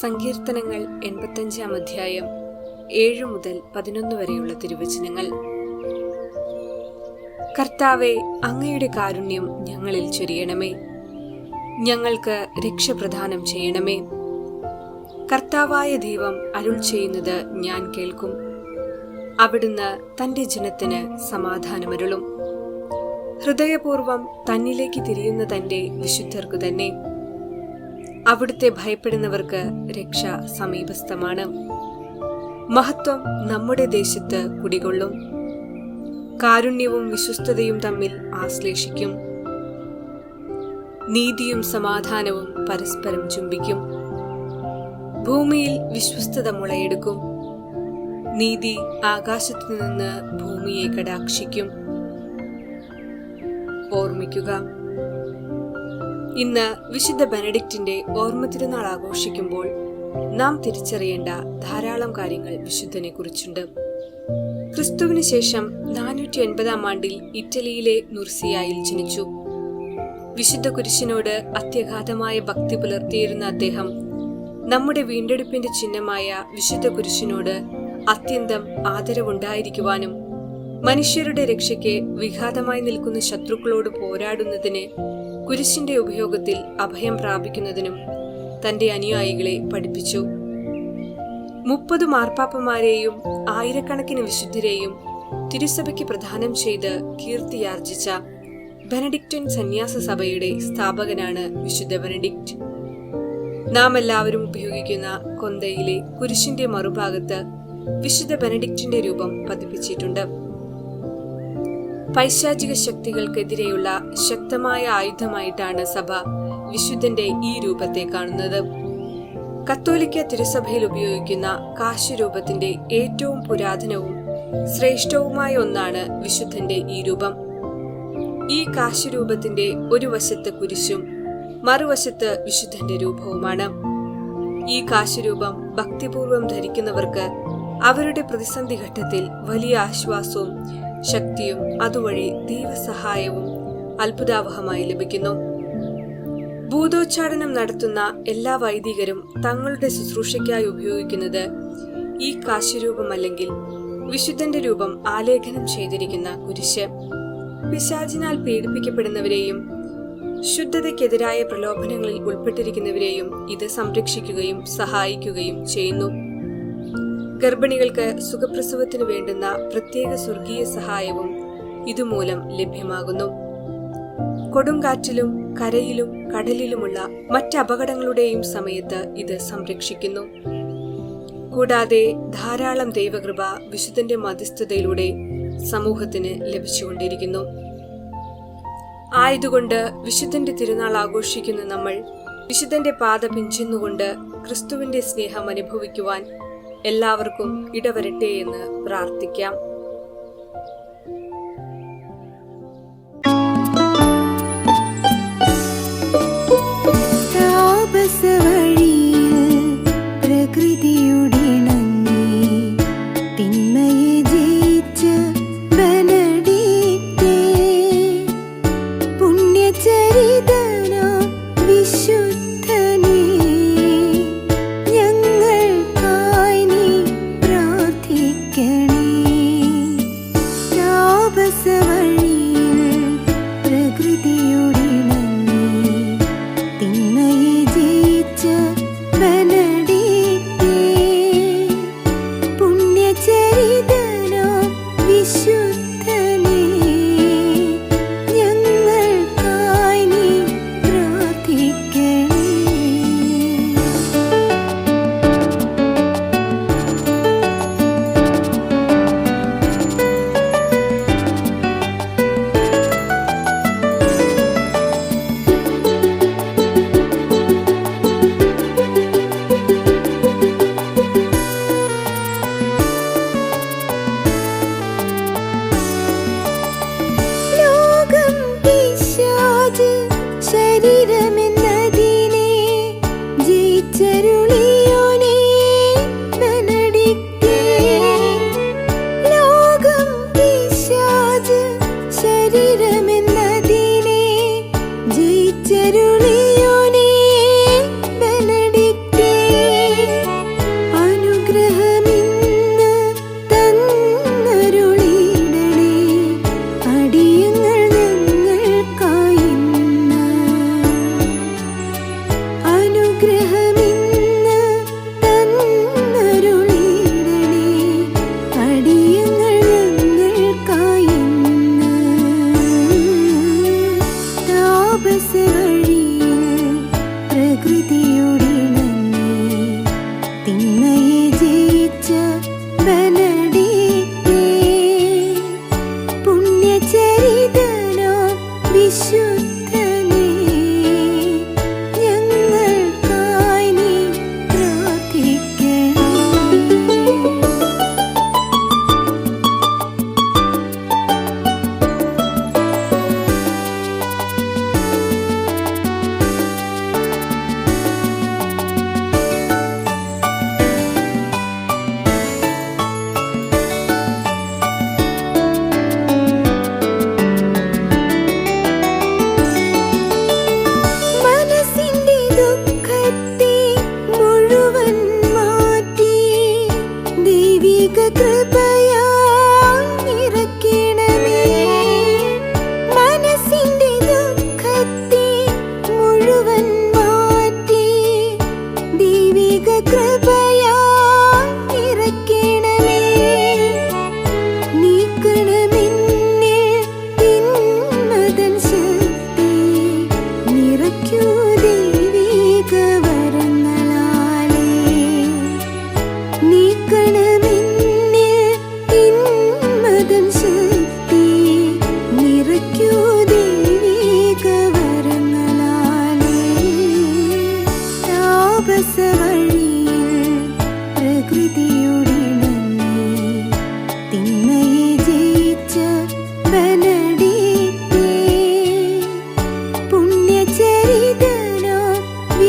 സങ്കീർത്തനങ്ങൾ എൺപത്തഞ്ചാം അധ്യായം ഏഴ് മുതൽ പതിനൊന്ന് വരെയുള്ള തിരുവചനങ്ങൾ. കർത്താവെ അങ്ങയുടെ കാരുണ്യം ഞങ്ങളിൽ ചൊരിയണമേ. ഞങ്ങൾക്ക് രക്ഷ പ്രദാനം ചെയ്യണമേ. കർത്താവായ ദൈവം അരുൾ ചെയ്യുന്നത് ഞാൻ കേൾക്കും. അവിടുന്ന് തന്റെ ജനത്തിന് സമാധാനമരുളും. ഹൃദയപൂർവം തന്നിലേക്ക് തിരിയുന്ന തന്റെ വിശുദ്ധർക്കു തന്നെ. അവിടുത്തെ ഭയപ്പെടുന്നവർക്ക് രക്ഷ സമീപസ്ഥമാണ്. മഹത്വം നമ്മുടെ ദേശത്ത് കുടികൊള്ളും. കാരുണ്യവും വിശ്വസ്തതയും തമ്മിൽ ആശ്ലേഷിക്കും. നീതിയും സമാധാനവും പരസ്പരം ചുംബിക്കും. ഭൂമിയിൽ വിശ്വസ്തത മുളയെടുക്കും. നീതി ആകാശത്തു നിന്ന് ഭൂമിയെ കടാക്ഷിക്കും. ഓർമ്മിക്കുക. ഇന്ന് വിശുദ്ധ ബെനഡിക്റ്റിന്റെ ഓർമ്മ തിരുനാൾ ആഘോഷിക്കുമ്പോൾ നാം തിരിച്ചറിയേണ്ട ധാരാളം കാര്യങ്ങൾ വിശുദ്ധനെ കുറിച്ചുണ്ട്. ക്രിസ്തുവിന് ശേഷം നാനൂറ്റി എൺപതാം ആണ്ടിൽ ഇറ്റലിയിലെ നുർസിയായിൽ ജനിച്ചു. വിശുദ്ധ കുരിശിനോട് അത്യഗാധമായ ഭക്തി പുലർത്തിയിരുന്ന അദ്ദേഹം നമ്മുടെ വീണ്ടെടുപ്പിന്റെ ചിഹ്നമായ വിശുദ്ധ കുരിശിനോട് അത്യന്തം ആദരവുണ്ടായിരിക്കുവാനും മനുഷ്യരുടെ രക്ഷയ്ക്ക് വിഘാതമായി നിൽക്കുന്ന ശത്രുക്കളോട് പോരാടുന്നതിന് കുരിശിന്റെ ഉപയോഗത്തിൽ അഭയം പ്രാപിക്കുന്നതിനും തന്റെ അനുയായികളെ പഠിപ്പിച്ചു. മുപ്പത് മാർപ്പാപ്പമാരെയും ആയിരക്കണക്കിന് വിശുദ്ധരെയും തിരുസഭയ്ക്ക് പ്രദാനം ചെയ്ത് കീർത്തിയാർജിച്ച ബെനഡിക്റ്റൻ സന്യാസ സഭയുടെ സ്ഥാപകനാണ് വിശുദ്ധ ബെനഡിക്റ്റ്. നാം എല്ലാവരും ഉപയോഗിക്കുന്ന കൊന്തയിലെ കുരിശിന്റെ മറുഭാഗത്ത് വിശുദ്ധ ബെനഡിക്റ്റിന്റെ രൂപം പതിപ്പിച്ചിട്ടുണ്ട്. പൈശാചിക ശക്തികൾക്കെതിരെയുള്ള ശക്തമായ ആയുധമായിട്ടാണ് സഭ വിശുദ്ധന്റെ ഈ രൂപത്തെ കാണുന്നത്. കത്തോലിക്ക തിരുസഭയിൽ ഉപയോഗിക്കുന്ന കാശുരൂപത്തിന്റെ ഏറ്റവും പുരാതനവും ശ്രേഷ്ഠവുമായ ഒന്നാണ് വിശുദ്ധന്റെ ഈ രൂപം. ഈ കാശുരൂപത്തിന്റെ ഒരു വശത്ത് കുരിശും മറുവശത്ത് വിശുദ്ധന്റെ രൂപവുമാണ്. ഈ കാശുരൂപം ഭക്തിപൂർവം ധരിക്കുന്നവർക്ക് അവരുടെ പ്രതിസന്ധി ഘട്ടത്തിൽ വലിയ ആശ്വാസവും ശക്തിയും അതുവഴി ദൈവസഹായവും അത്ഭുതാവഹമായി ലഭിക്കുന്നു. ഭൂതോച്ചാടനം നടത്തുന്ന എല്ലാ വൈദികരും തങ്ങളുടെ ശുശ്രൂഷയ്ക്കായി ഉപയോഗിക്കുന്നത് ഈ കാശുരൂപമല്ലെങ്കിൽ വിശുദ്ധന്റെ രൂപം ആലേഖനം ചെയ്തിരിക്കുന്ന കുരിശ്. പിശാചിനാൽ പീഡിപ്പിക്കപ്പെടുന്നവരെയും ശുദ്ധതയ്ക്കെതിരായ പ്രലോഭനങ്ങളിൽ ഉൾപ്പെട്ടിരിക്കുന്നവരെയും ഇത് സംരക്ഷിക്കുകയും സഹായിക്കുകയും ചെയ്യുന്നു. ഗർഭിണികൾക്ക് സുഖപ്രസവത്തിന് വേണ്ടുന്ന പ്രത്യേക സ്വർഗീയ സഹായവും ഇതുമൂലം ലഭ്യമാകുന്നു. കൊടുങ്കാറ്റിലും കരയിലും കടലിലുമുള്ള മറ്റ് അപകടങ്ങളുടെയും സമയത്ത് ഇത് സംരക്ഷിക്കുന്നു. കൂടാതെ ധാരാളം ദൈവകൃപ വിശുദ്ധന്റെ മധ്യസ്ഥതയിലൂടെ സമൂഹത്തിന് ലഭിച്ചുകൊണ്ടിരിക്കുന്നു. ആയതുകൊണ്ട് വിശുദ്ധന്റെ തിരുനാൾ ആഘോഷിക്കുന്ന നമ്മൾ വിശുദ്ധന്റെ പാത പിഞ്ചുന്നുകൊണ്ട് ക്രിസ്തുവിന്റെ സ്നേഹം അനുഭവിക്കുവാൻ എല്ലാവർക്കും ഇടവരട്ടെ എന്ന് പ്രാർത്ഥിക്കാം.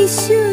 sure.